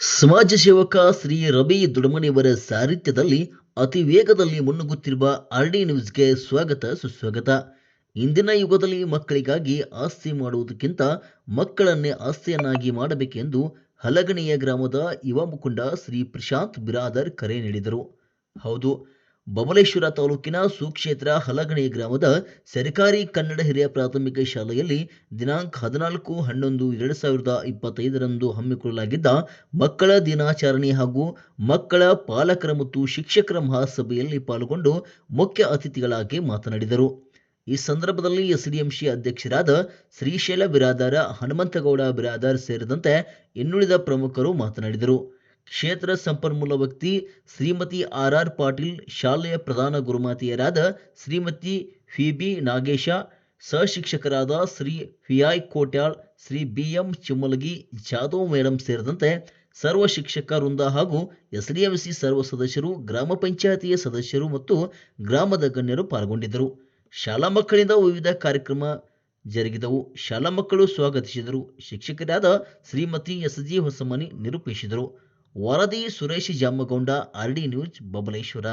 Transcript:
ಸಮಾಜ ಸೇವಕ ಶ್ರೀ ರವಿ ದುಡಮಣಿಯವರ ಸಾರಿತ್ಯದಲ್ಲಿ ಅತಿ ವೇಗದಲ್ಲಿ ಮುನ್ನುಗ್ಗುತ್ತಿರುವ ಆರ್ ಡಿ ನ್ಯೂಸ್ಗೆ ಸ್ವಾಗತ ಸುಸ್ವಾಗತ. ಇಂದಿನ ಯುಗದಲ್ಲಿ ಮಕ್ಕಳಿಗಾಗಿ ಆಸ್ತಿ ಮಾಡುವುದಕ್ಕಿಂತ ಮಕ್ಕಳನ್ನೇ ಆಸ್ತಿಯನ್ನಾಗಿ ಮಾಡಬೇಕೆಂದು ಹಲಗಣಿಯ ಗ್ರಾಮದ ಯುವ ಮುಖಂಡ ಶ್ರೀ ಪ್ರಶಾಂತ್ ಬಿರಾದರ್ ಕರೆ ನೀಡಿದರು. ಹೌದು ಬಬಲೇಶ್ವರ ತಾಲೂಕಿನ ಸುಕ್ಷೇತ್ರ ಹಲಗಣಿ ಗ್ರಾಮದ ಸರ್ಕಾರಿ ಕನ್ನಡ ಹಿರಿಯ ಪ್ರಾಥಮಿಕ ಶಾಲೆಯಲ್ಲಿ ದಿನಾಂಕ ಹದಿನಾಲ್ಕು, ಹನ್ನೊಂದು, ಎರಡು ಸಾವಿರದ ಇಪ್ಪತ್ತೈದರಂದು ಹಮ್ಮಿಕೊಳ್ಳಲಾಗಿದ್ದ ಮಕ್ಕಳ ದಿನಾಚರಣೆ ಹಾಗೂ ಮಕ್ಕಳ ಪಾಲಕರ ಮತ್ತು ಶಿಕ್ಷಕರ ಮಹಾಸಭೆಯಲ್ಲಿ ಪಾಲ್ಗೊಂಡು ಮುಖ್ಯ ಅತಿಥಿಗಳಾಗಿ ಮಾತನಾಡಿದರು. ಈ ಸಂದರ್ಭದಲ್ಲಿ ಎಸ್ಡಿಎಂಸಿ ಅಧ್ಯಕ್ಷರಾದ ಶ್ರೀಶೈಲ ಬಿರಾದಾರ, ಹನುಮಂತಗೌಡ ಬಿರಾದಾರ್ ಸೇರಿದಂತೆ ಇನ್ನುಳಿದ ಪ್ರಮುಖರು ಮಾತನಾಡಿದರು. ಕ್ಷೇತ್ರ ಸಂಪನ್ಮೂಲ ವ್ಯಕ್ತಿ ಶ್ರೀಮತಿ ಆರ್ ಆರ್ ಪಾಟೀಲ್, ಶಾಲೆಯ ಪ್ರಧಾನ ಗುರುಮಾತೆಯರಾದ ಶ್ರೀಮತಿ ಫಿಬಿ ನಾಗೇಶ, ಸಹಶಿಕ್ಷಕರಾದ Shri ಫಿಯಾಯ್ Kotyal, Shri B M Chimmalagi Jadhav madam ಸೇರಿದಂತೆ ಸರ್ವ ಶಿಕ್ಷಕ ವೃಂದ ಹಾಗೂ ಎಸ್ಡಿಎಂಸಿ ಸರ್ವ ಸದಸ್ಯರು, ಗ್ರಾಮ ಪಂಚಾಯತಿಯ ಸದಸ್ಯರು ಮತ್ತು ಗ್ರಾಮದ ಗಣ್ಯರು ಪಾಲ್ಗೊಂಡಿದ್ದರು. ಶಾಲಾ ಮಕ್ಕಳಿಂದ ವಿವಿಧ ಕಾರ್ಯಕ್ರಮ ಜರುಗಿದವು. ಶಾಲಾ ಮಕ್ಕಳು ಸ್ವಾಗತಿಸಿದರು. ಶಿಕ್ಷಕರಾದ ಶ್ರೀಮತಿ ಎಸ್ ಜಿ ಹೊಸಮನಿ ನಿರೂಪಿಸಿದರು. ವರದಿ Suresh Jamagounda, R D news, Babaleshwar.